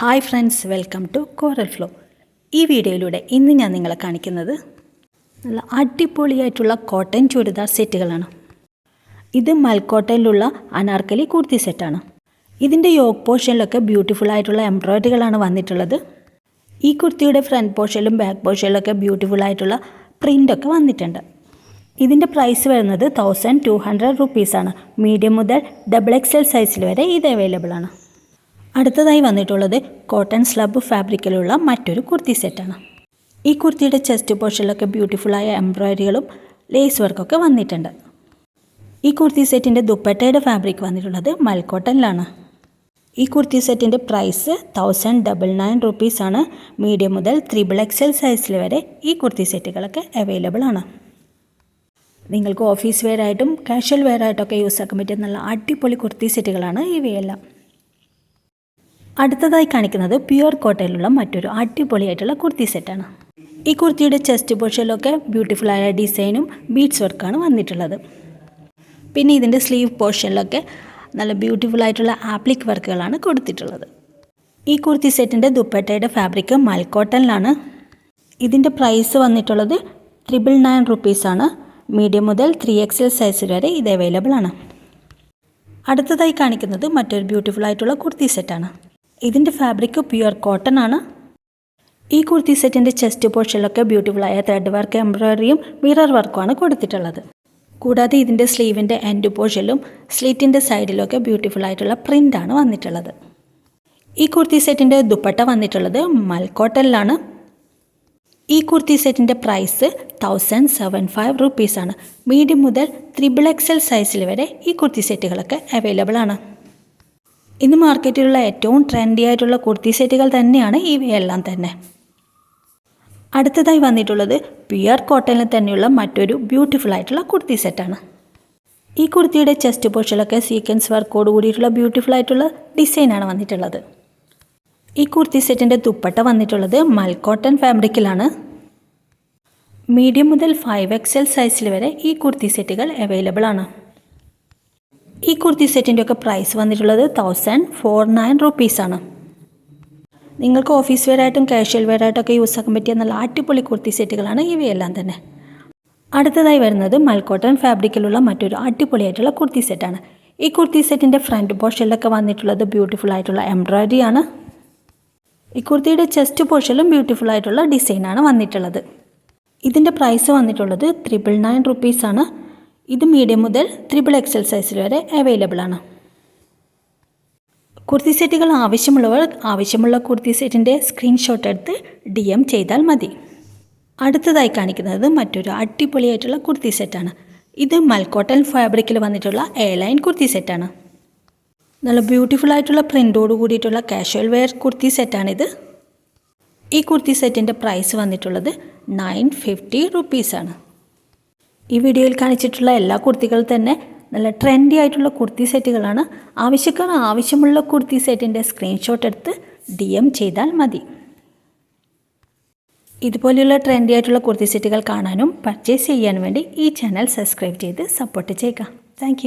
Hi friends welcome to coral flow. ഈ വീഡിയോയിലൂടെ ഇന്ന് ഞാൻ നിങ്ങളെ കാണിക്കുന്നത് നല്ല അടിപൊളിയായിട്ടുള്ള കോട്ടൺ ചുരിദാർ സെറ്റുകളാണ്. ഇത് മൽക്കോട്ടയിലുള്ള അനാർക്കലി കുർത്തി സെറ്റാണ്. ഇതിന്റെ യോഗ് പോർഷനിലൊക്കെ ബ്യൂട്ടിഫുൾ ആയിട്ടുള്ള എംബ്രോയിഡറികളാണ് വന്നിട്ടുള്ളത്. ഈ കുർത്തിയുടെ ഫ്രണ്ട് പോർഷനിലും ബാക്ക് പോർഷനിലൊക്കെ ബ്യൂട്ടിഫുൾ ആയിട്ടുള്ള പ്രിന്റൊക്കെ വന്നിട്ടുണ്ട്. ഇതിന്റെ പ്രൈസ് വരുന്നത് തൗസൻഡ് ടു ഹൺഡ്രഡ് റുപ്പീസാണ്. മീഡിയം മുതൽ ഡബിൾ എക്സ് എൽ സൈസിൽ വരെ ഇത് അവൈലബിൾ ആണ് അടുത്തതായി വന്നിട്ടുള്ളത് കോട്ടൺ സ്ലബ് ഫാബ്രിക്കിലുള്ള മറ്റൊരു കുർത്തി സെറ്റാണ് ഈ കുർത്തിയുടെ ചെസ്റ്റ് പോർഷനിലൊക്കെ ബ്യൂട്ടിഫുള്ളായ എംബ്രോയ്ഡറികളും ലേസ് വർക്കൊക്കെ വന്നിട്ടുണ്ട്. ഈ കുർത്തി സെറ്റിന്റെ ദുപ്പട്ടയുടെ ഫാബ്രിക് വന്നിട്ടുള്ളത് മൽക്കോട്ടനിലാണ് ഈ കുർത്തി സെറ്റിന്റെ പ്രൈസ് തൗസൻഡ് ഡബിൾ നയൻ റുപ്പീസാണ് മീഡിയം മുതൽ ത്രിബിൾ എക്സൽ സൈസിൽ വരെ ഈ കുർത്തി സെറ്റുകളൊക്കെ അവൈലബിൾ ആണ്. നിങ്ങൾക്ക് ഓഫീസ് വെയർ ആയിട്ടും കാഷ്വൽ വെയർ ആയിട്ടൊക്കെ യൂസ് ആക്കാൻ പറ്റിയ നല്ല അടിപൊളി കുർത്തി സെറ്റുകളാണ് ഇവയെല്ലാം. അടുത്തതായി കാണിക്കുന്നത് പ്യുവർ കോട്ടയിലുള്ള മറ്റൊരു അടിപൊളിയായിട്ടുള്ള കുർത്തി സെറ്റാണ്. ഈ കുർത്തിയുടെ ചെസ്റ്റ് പോർഷനിലൊക്കെ ബ്യൂട്ടിഫുൾ ആയ ഡിസൈനും ബീഡ്സ് വർക്കാണ് വന്നിട്ടുള്ളത്. പിന്നെ ഇതിന്റെ സ്ലീവ് പോർഷനിലൊക്കെ നല്ല ബ്യൂട്ടിഫുൾ ആയിട്ടുള്ള ആപ്ലിക് വർക്കുകളാണ് കൊടുത്തിട്ടുള്ളത്. ഈ കുർത്തി സെറ്റിന്റെ ദുപ്പട്ടയുടെ ഫാബ്രിക് മൽക്കോട്ടനിലാണ്. ഇതിന്റെ പ്രൈസ് വന്നിട്ടുള്ളത് ത്രിബിൾ നയൻ റുപ്പീസാണ് മീഡിയം മുതൽ ത്രീ എൽ സൈസ് വരെ ഇത് അവൈലബിൾ ആണ്. അടുത്തതായി കാണിക്കുന്നത് മറ്റൊരു ബ്യൂട്ടിഫുൾ ആയിട്ടുള്ള കുർത്തി സെറ്റാണ്. ഇതിന്റെ ഫാബ്രിക് പ്യുവർ കോട്ടൺ ആണ്. ഈ കുർത്തി സെറ്റിന്റെ ചെസ്റ്റ് പോർഷനിലൊക്കെ ബ്യൂട്ടിഫുൾ ആയ ത്രെഡ് വർക്ക് എംബ്രോയിഡറിയും മിറർ വർക്കുമാണ് കൊടുത്തിട്ടുള്ളത്. കൂടാതെ ഇതിന്റെ സ്ലീവിന്റെ എൻഡ് പോർഷനിലും സ്ലീറ്റിന്റെ സൈഡിലൊക്കെ ബ്യൂട്ടിഫുൾ ആയിട്ടുള്ള ആണ് വന്നിട്ടുള്ളത്. ഈ കുർത്തി സെറ്റിന്റെ ദുപ്പട്ട വന്നിട്ടുള്ളത് മൽക്കോട്ടലിലാണ് ഈ കുർത്തി സെറ്റിന്റെ പ്രൈസ് തൗസൻഡ് സെവൻ ഫൈവ് റുപ്പീസാണ് മീഡിയം മുതൽ ത്രിബിൾ എക്സൽ സൈസിൽ വരെ ഈ കുർത്തി സെറ്റുകളൊക്കെ അവൈലബിൾ ആണ്. ഇന്ന് മാർക്കറ്റിലുള്ള ഏറ്റവും ട്രെൻഡി ആയിട്ടുള്ള കുർത്തി സെറ്റുകൾ തന്നെയാണ് ഇവയെല്ലാം തന്നെ. അടുത്തതായി വന്നിട്ടുള്ളത് പിയർ കോട്ടണിൽ തന്നെയുള്ള മറ്റൊരു ബ്യൂട്ടിഫുൾ ആയിട്ടുള്ള കുർത്തി സെറ്റാണ് ഈ കുർത്തിയുടെ ചെസ്റ്റ് പോർഷനിലൊക്കെ സീക്വൻസ് വർക്കോട് കൂടിയിട്ടുള്ള ബ്യൂട്ടിഫുൾ ആയിട്ടുള്ള ഡിസൈനാണ് വന്നിട്ടുള്ളത്. ഈ കുർത്തി സെറ്റിന്റെ ദുപ്പട്ട വന്നിട്ടുള്ളത് മൽക്കോട്ടൺ ഫാബ്രിക്കിലാണ് മീഡിയം മുതൽ ഫൈവ് എക്സ് എൽ സൈസിൽ വരെ ഈ കുർത്തി സെറ്റുകൾ അവൈലബിൾ ആണ്. ഈ കുർത്തി സെറ്റിന്റെ ഒക്കെ പ്രൈസ് വന്നിട്ടുള്ളത് തൗസൻഡ് ഫോർ നയൻ റുപ്പീസാണ് നിങ്ങൾക്ക് ഓഫീസ് വെയർ ആയിട്ടും കാഷ്വൽ വെയർ ആയിട്ടൊക്കെ യൂസ് ആക്കാൻ പറ്റിയ നല്ല അടിപൊളി കുർത്തി സെറ്റുകളാണ് ഇവയെല്ലാം തന്നെ. അടുത്തതായി വരുന്നത് മൽക്കോട്ടൺ ഫാബ്രിക്കിലുള്ള മറ്റൊരു അടിപൊളിയായിട്ടുള്ള കുർത്തി സെറ്റാണ് ഈ കുർത്തി സെറ്റിന്റെ ഫ്രണ്ട് പോർഷനിലൊക്കെ വന്നിട്ടുള്ളത് ബ്യൂട്ടിഫുൾ ആയിട്ടുള്ള എംബ്രോയിഡറി ആണ്. ഈ കുർത്തിയുടെ ചെസ്റ്റ് പോർഷനിലും ബ്യൂട്ടിഫുൾ ആയിട്ടുള്ള ഡിസൈനാണ് വന്നിട്ടുള്ളത്. ഇതിന്റെ പ്രൈസ് വന്നിട്ടുള്ളത് ത്രിപിൾ നയൻ റുപ്പീസാണ് ഇത് മീഡിയം മുതൽ ത്രിബിൾ എക്സൽ സൈസിൽ വരെ അവൈലബിൾ ആണ്. കുർത്തി സെറ്റുകൾ ആവശ്യമുള്ളവർ ആവശ്യമുള്ള കുർത്തി സെറ്റിന്റെ സ്ക്രീൻഷോട്ട് എടുത്ത് ഡി എം ചെയ്താൽ മതി. അടുത്തതായി കാണിക്കുന്നത് മറ്റൊരു അടിപൊളിയായിട്ടുള്ള കുർത്തി സെറ്റാണ് ഇത് മൽക്കോട്ടൻ ഫാബ്രിക്കിൽ വന്നിട്ടുള്ള എ ലൈൻ കുർത്തി സെറ്റാണ് നല്ല ബ്യൂട്ടിഫുൾ ആയിട്ടുള്ള പ്രിന്റോട് കൂടിയിട്ടുള്ള കാഷ്വൽ വെയർ കുർത്തി സെറ്റാണിത് ഈ കുർത്തി സെറ്റിന്റെ പ്രൈസ് വന്നിട്ടുള്ളത് നയൻ ഫിഫ്റ്റി റുപ്പീസാണ് ഈ വീഡിയോയിൽ കാണിച്ചിട്ടുള്ള എല്ലാ കുർത്തികളും തന്നെ നല്ല ട്രെൻഡി ആയിട്ടുള്ള കുർത്തി സെറ്റുകളാണ് ആവശ്യക്കാർ ആവശ്യമുള്ള കുർത്തി സെറ്റിന്റെ സ്ക്രീൻഷോട്ട് എടുത്ത് ഡി എം ചെയ്താൽ മതി. ഇതുപോലെയുള്ള ട്രെൻഡി ആയിട്ടുള്ള കുർത്തി സെറ്റുകൾ കാണാനും പർച്ചേസ് ചെയ്യാനും വേണ്ടി ഈ ചാനൽ സബ്സ്ക്രൈബ് ചെയ്ത് സപ്പോർട്ട് ചെയ്യുക. താങ്ക്